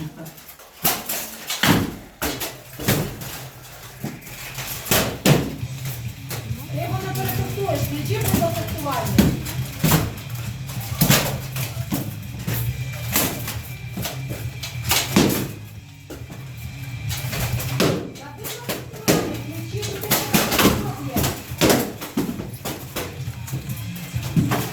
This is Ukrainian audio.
Його не перетактуєш, ключі при зафактуванні. Thank you.